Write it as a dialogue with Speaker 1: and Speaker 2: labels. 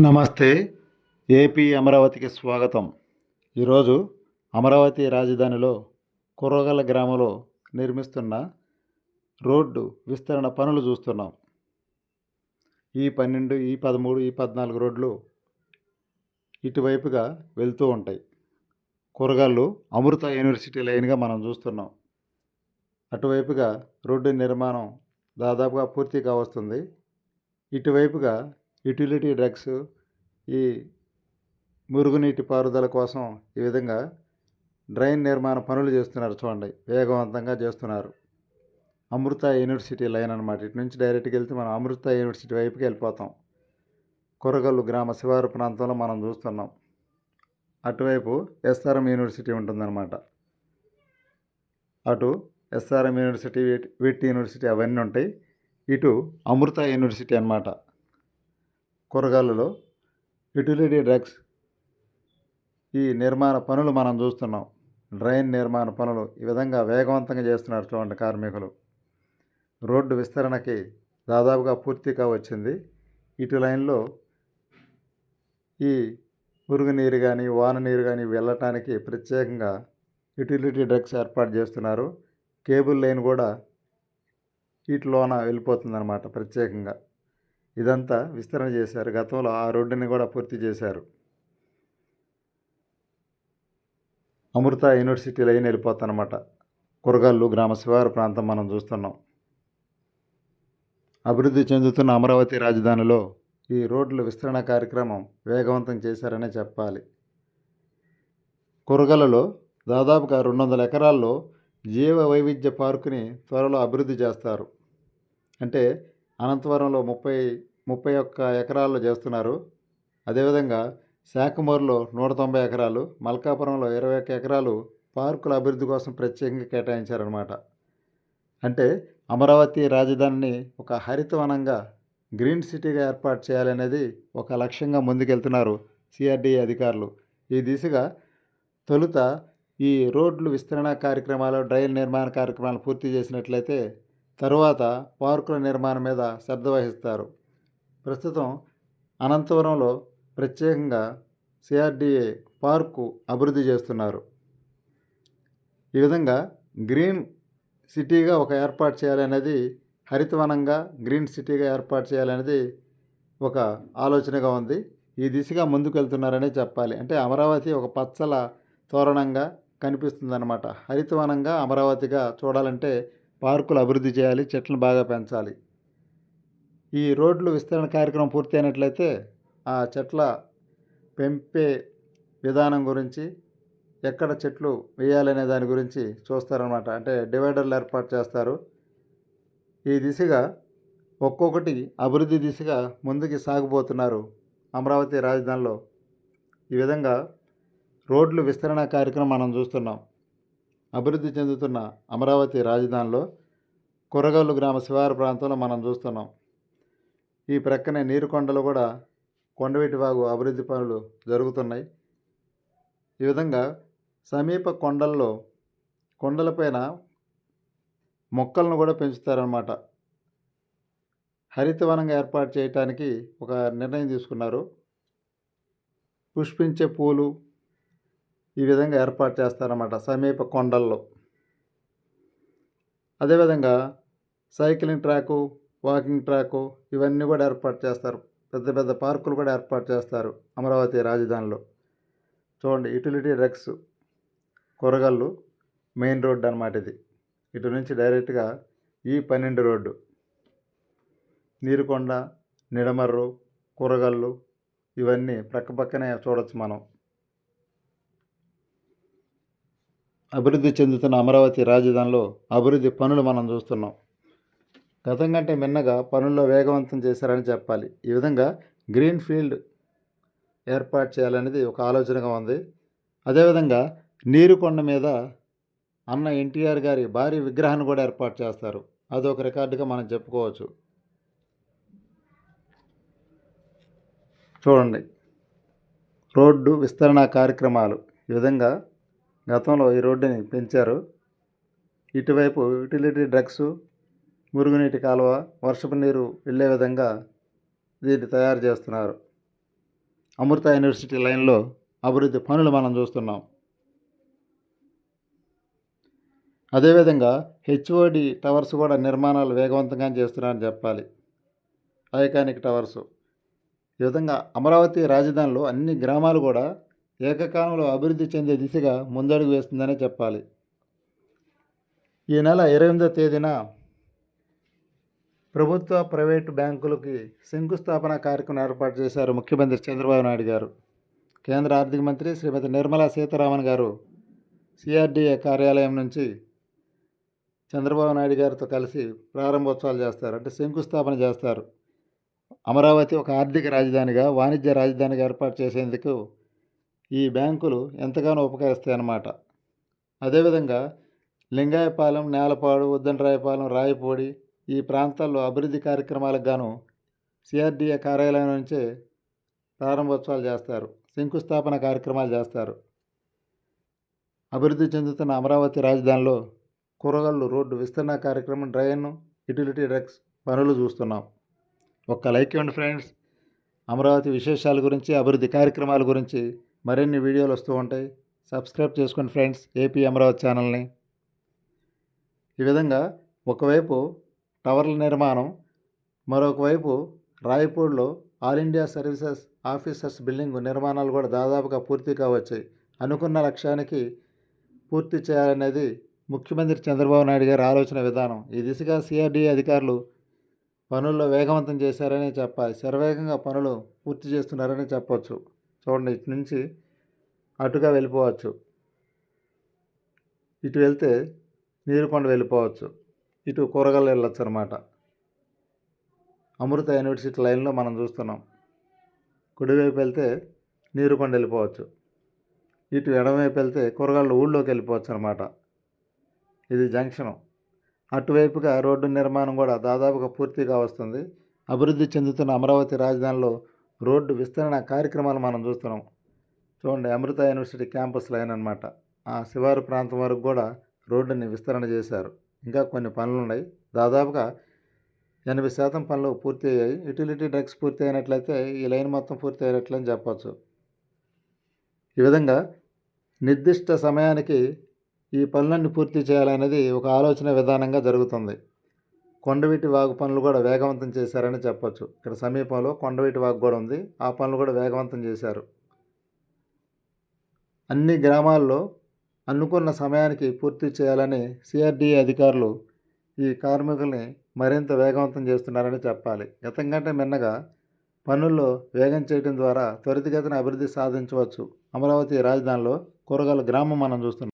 Speaker 1: నమస్తే ఏపీ అమరావతికి స్వాగతం. ఈరోజు అమరావతి రాజధానిలో కుర్రగల గ్రామంలో నిర్మిస్తున్న రోడ్డు విస్తరణ పనులు చూస్తున్నాం. ఈ పన్నెండు ఈ పదమూడు ఈ పద్నాలుగు రోడ్లు ఇటువైపుగా వెళ్తూ ఉంటాయి. కూరగాయలు అమృత యూనివర్సిటీ లైన్గా మనం చూస్తున్నాం. అటువైపుగా రోడ్డు నిర్మాణం దాదాపుగా పూర్తి కావస్తుంది. ఇటువైపుగా యుటిలిటీ డ్రగ్స్ ఈ మురుగునీటి పారుదల కోసం ఈ విధంగా డ్రైన్ నిర్మాణ పనులు చేస్తున్నారు చూడండి. వేగవంతంగా చేస్తున్నారు. అమృత యూనివర్సిటీ లైన్ అనమాట ఇటు నుంచి డైరెక్ట్గా వెళ్తే మనం అమృత యూనివర్సిటీ వైపుకి వెళ్ళిపోతాం. కొరగల్లు గ్రామ శివారు ప్రాంతంలో మనం చూస్తున్నాం. అటువైపు ఎస్ఆర్ఎం యూనివర్సిటీ ఉంటుందన్నమాట. అటు ఎస్ఆర్ఎం యూనివర్సిటీ విట్ యూనివర్సిటీ అవన్నీ ఉంటాయి. ఇటు అమృత యూనివర్సిటీ అన్నమాట. కూరగాయలలో యుటిలిటీ డ్రగ్స్ ఈ నిర్మాణ పనులు మనం చూస్తున్నాం. డ్రైన్ నిర్మాణ పనులు ఈ విధంగా వేగవంతంగా చేస్తున్నారు చూడండి కార్మికులు. రోడ్డు విస్తరణకి దాదాపుగా పూర్తిగా వచ్చింది ఇటు లైన్లో ఈ మురుగునీరు కానీ వాన నీరు కానీ వెళ్ళటానికి ప్రత్యేకంగా యుటిలిటీ డ్రగ్స్ ఏర్పాటు చేస్తున్నారు. కేబుల్ లైన్ కూడా వీటిలోన వెళ్ళిపోతుందన్నమాట ప్రత్యేకంగా. ఇదంతా విస్తరణ చేశారు. గతంలో ఆ రోడ్డుని కూడా పూర్తి చేశారు. అమృత యూనివర్సిటీ లైన్ వెళ్ళిపోతానమాట కురగల్లు గ్రామ శివారు ప్రాంతం మనం చూస్తున్నాం. అభివృద్ధి చెందుతున్న అమరావతి రాజధానిలో ఈ రోడ్ల విస్తరణ కార్యక్రమం వేగవంతం చేశారనే చెప్పాలి. కురగలలో దాదాపుగా రెండు వందల ఎకరాల్లో జీవ వైవిధ్య పార్కుని త్వరలో అభివృద్ధి చేస్తారు. అంటే అనంతవరంలో ముప్పై ముప్పై ఒక్క ఎకరాల్లో చేస్తున్నారు. అదేవిధంగా శాఖమూరులో నూట తొంభై ఎకరాలు మల్కాపురంలో ఇరవై ఒక్క ఎకరాలు పార్కుల అభివృద్ధి కోసం ప్రత్యేకంగా కేటాయించారనమాట అంటే అమరావతి రాజధానిని ఒక హరితవనంగా గ్రీన్ సిటీగా ఏర్పాటు చేయాలనేది ఒక లక్ష్యంగా ముందుకెళ్తున్నారు సిఆర్డీఏ అధికారులు. ఈ దిశగా తొలుత ఈ రోడ్లు విస్తరణ కార్యక్రమాలు డ్రైన్ నిర్మాణ కార్యక్రమాలు పూర్తి చేసినట్లయితే తరువాత పార్కుల నిర్మాణం మీద శ్రద్ధ వహిస్తారు. ప్రస్తుతం అనంతపురంలో ప్రత్యేకంగా సిఆర్డిఏ పార్కు అభివృద్ధి చేస్తున్నారు. ఈ విధంగా గ్రీన్ సిటీగా ఒక ఏర్పాటు చేయాలనేది హరితవనంగా గ్రీన్ సిటీగా ఏర్పాటు చేయాలనేది ఒక ఆలోచనగా ఉంది. ఈ దిశగా ముందుకు వెళ్తున్నారనే చెప్పాలి. అంటే అమరావతి ఒక పచ్చల తోరణంగా కనిపిస్తుందన్నమాట. హరితవనంగా అమరావతిగా చూడాలంటే పార్కులు అభివృద్ధి చేయాలి చెట్లను బాగా పెంచాలి. ఈ రోడ్లు విస్తరణ కార్యక్రమం పూర్తి అయినట్లయితే ఆ చెట్ల పెంపే విధానం గురించి ఎక్కడ చెట్లు వేయాలనే దాని గురించి చూస్తారనమాట అంటే డివైడర్లు ఏర్పాటు చేస్తారు. ఈ దిశగా ఒక్కొక్కటి అభివృద్ధి దిశగా ముందుకు సాగిపోతున్నారు అమరావతి రాజధానిలో. ఈ విధంగా రోడ్లు విస్తరణ కార్యక్రమం మనం చూస్తున్నాం. అభివృద్ధి చెందుతున్న అమరావతి రాజధానిలో కొరగల్లు గ్రామ శివారు ప్రాంతంలో మనం చూస్తున్నాం. ఈ ప్రక్కనే నీరుకొండలు కూడా కొండవీటి వాగు అభివృద్ధి పనులు జరుగుతున్నాయి. ఈ విధంగా సమీప కొండల్లో కొండలపైన మొక్కలను కూడా పెంచుతారన్నమాట. హరితవనంగా ఏర్పాటు చేయటానికి ఒక నిర్ణయం తీసుకున్నారు. పుష్పించే పూలు ఈ విధంగా ఏర్పాటు చేస్తారన్నమాట సమీప కొండల్లో. అదేవిధంగా సైక్లింగ్ ట్రాకు వాకింగ్ ట్రాకు ఇవన్నీ కూడా ఏర్పాటు చేస్తారు. పెద్ద పెద్ద పార్కులు కూడా ఏర్పాటు చేస్తారు అమరావతి రాజధానిలో. చూడండి utility ducts Kuragallu main road అనమాట ఇది. ఇటు నుంచి డైరెక్ట్గా ఈ పన్నెండు రోడ్డు. నీరుకొండ నిడమర్రు కూరగాళ్ళు ఇవన్నీ ప్రక్క పక్కనే చూడొచ్చు మనం. అభివృద్ధి చెందుతున్న అమరావతి రాజధానిలో అభివృద్ధి పనులు మనం చూస్తున్నాం. గతం కంటే మిన్నగా పనుల్లో వేగవంతం చేశారని చెప్పాలి. ఈ విధంగా గ్రీన్ ఫీల్డ్ ఏర్పాటు చేయాలనేది ఒక ఆలోచనగా ఉంది. అదేవిధంగా నీరుకొండ మీద అన్న ఎన్టీఆర్ గారి భారీ విగ్రహాన్ని కూడా ఏర్పాటు చేస్తారు. అదొక రికార్డుగా మనం చెప్పుకోవచ్చు. చూడండి. రోడ్డు విస్తరణ కార్యక్రమాలు. ఈ విధంగా గతంలో ఈ రోడ్డుని పెంచారు. ఇటువైపు యుటిలిటీ డ్రగ్స్ మురుగునీటి కాలువ వర్షపు నీరు వెళ్ళే విధంగా దీన్ని తయారు చేస్తున్నారు. అమృత యూనివర్సిటీ లైన్లో అభివృద్ధి పనులు మనం చూస్తున్నాం. అదేవిధంగా హెచ్ఓడి టవర్స్ కూడా నిర్మాణాలు వేగవంతంగా చేస్తున్నారని చెప్పాలి. Iconic towers. ఈ విధంగా అమరావతి రాజధానిలో అన్ని గ్రామాలు కూడా ఏకకాలంలో అభివృద్ధి చెందే దిశగా ముందడుగు వేస్తుందనే చెప్పాలి. ఈ నెల ఇరవై ఎనిమిదో తేదీన ప్రభుత్వ ప్రైవేటు బ్యాంకులకి శంకుస్థాపన కార్యక్రమం ఏర్పాటు చేశారు ముఖ్యమంత్రి చంద్రబాబు నాయుడు గారు. కేంద్ర ఆర్థిక మంత్రి శ్రీమతి నిర్మలా సీతారామన్ గారు సిఆర్డీఏ కార్యాలయం నుంచి చంద్రబాబు నాయుడు గారితో కలిసి ప్రారంభోత్సవాలు చేస్తారు. అంటే శంకుస్థాపన చేస్తారు. అమరావతి ఒక ఆర్థిక రాజధానిగా వాణిజ్య రాజధానిగా ఏర్పాటు చేసేందుకు ఈ బ్యాంకులు ఎంతగానో ఉపకరిస్తాయన్నమాట. అదేవిధంగా లింగాయపాలెం నేలపాడు ఉద్దండరాయపాలెం రాయపూడి ఈ ప్రాంతాల్లో అభివృద్ధి కార్యక్రమాలకు గాను సిఆర్డీఏ కార్యాలయం నుంచే ప్రారంభోత్సవాలు చేస్తారు శంకుస్థాపన కార్యక్రమాలు చేస్తారు. అభివృద్ధి చెందుతున్న అమరావతి రాజధానిలో కూరగాయలు రోడ్డు విస్తరణ కార్యక్రమం డ్రైన్ యుటిలిటీ డ్రగ్స్ పనులు చూస్తున్నాం. ఒక్క లైక్ ఇవ్వండి ఫ్రెండ్స్. అమరావతి విశేషాల గురించి అభివృద్ధి కార్యక్రమాల గురించి మరిన్ని వీడియోలు వస్తూ ఉంటాయి. సబ్స్క్రైబ్ చేసుకోండి ఫ్రెండ్స్ ఏపీ అమరావతి ఛానల్ని. ఈ విధంగా ఒకవైపు టవర్ల నిర్మాణం. మరొకవైపు రాయ్పూర్లో రాయపూడిలో all India services officers building నిర్మాణాలు కూడా దాదాపుగా పూర్తి కావచ్చాయి. అనుకున్న లక్ష్యానికి పూర్తి చేయాలనేది ముఖ్యమంత్రి చంద్రబాబు నాయుడు గారి ఆలోచన విధానం. ఈ దిశగా సిఆర్డీఏ అధికారులు పనుల్లో వేగవంతం చేశారని చెప్పాలి. శరవేగంగా పనులు పూర్తి చేస్తున్నారని చెప్పవచ్చు చూడండి ఇటు నుంచి అటుగా వెళ్ళిపోవచ్చు. ఇటు వెళ్తే నీరుకొండ వెళ్ళిపోవచ్చు. ఇటు కూరగాయలు వెళ్ళొచ్చు అనమాట అమృత యూనివర్సిటీ లైన్లో మనం చూస్తున్నాం. కుడివైపు వెళ్తే నీరుకొండ వెళ్ళిపోవచ్చు. ఇటు ఎడమవైపు వెళ్తే కూరగాయలు ఊళ్ళోకి వెళ్ళిపోవచ్చు అనమాట ఇది జంక్షను. అటువైపుగా రోడ్డు నిర్మాణం కూడా దాదాపుగా పూర్తిగా వస్తుంది. అభివృద్ధి చెందుతున్న అమరావతి రాజధానిలో రోడ్డు విస్తరణ కార్యక్రమాలు మనం చూస్తున్నాం. చూడండి అమృత యూనివర్సిటీ క్యాంపస్ లైన్ అనమాట ఆ శివారు ప్రాంతం వరకు కూడా రోడ్డుని విస్తరణ చేశారు. ఇంకా కొన్ని పనులు ఉన్నాయి. దాదాపుగా ఎనభై శాతం పనులు పూర్తి అయ్యాయి. యుటిలిటీ డ్రగ్స్ పూర్తి అయినట్లయితే ఈ లైన్ మొత్తం పూర్తి అయినట్లని చెప్పచ్చు. ఈ విధంగా నిర్దిష్ట సమయానికి ఈ పనులన్నీ పూర్తి చేయాలనేది ఒక ఆలోచన విధానంగా జరుగుతుంది. కొండవీటి వాగు పనులు కూడా వేగవంతం చేశారని చెప్పొచ్చు. ఇక్కడ సమీపంలో కొండవీటి వాగు కూడా ఉంది. ఆ పనులు కూడా వేగవంతం చేశారు. అన్ని గ్రామాల్లో అనుకున్న సమయానికి పూర్తి చేయాలని సిఆర్డీఏ అధికారులు ఈ కార్మికుల్ని మరింత వేగవంతం చేస్తున్నారని చెప్పాలి. గతం కంటే మిన్నగా పనుల్లో వేగం చేయడం ద్వారా త్వరితగతిన అభివృద్ధి సాధించవచ్చు. అమరావతి రాజధానిలో కూరగాయల గ్రామం మనం చూస్తున్నాం.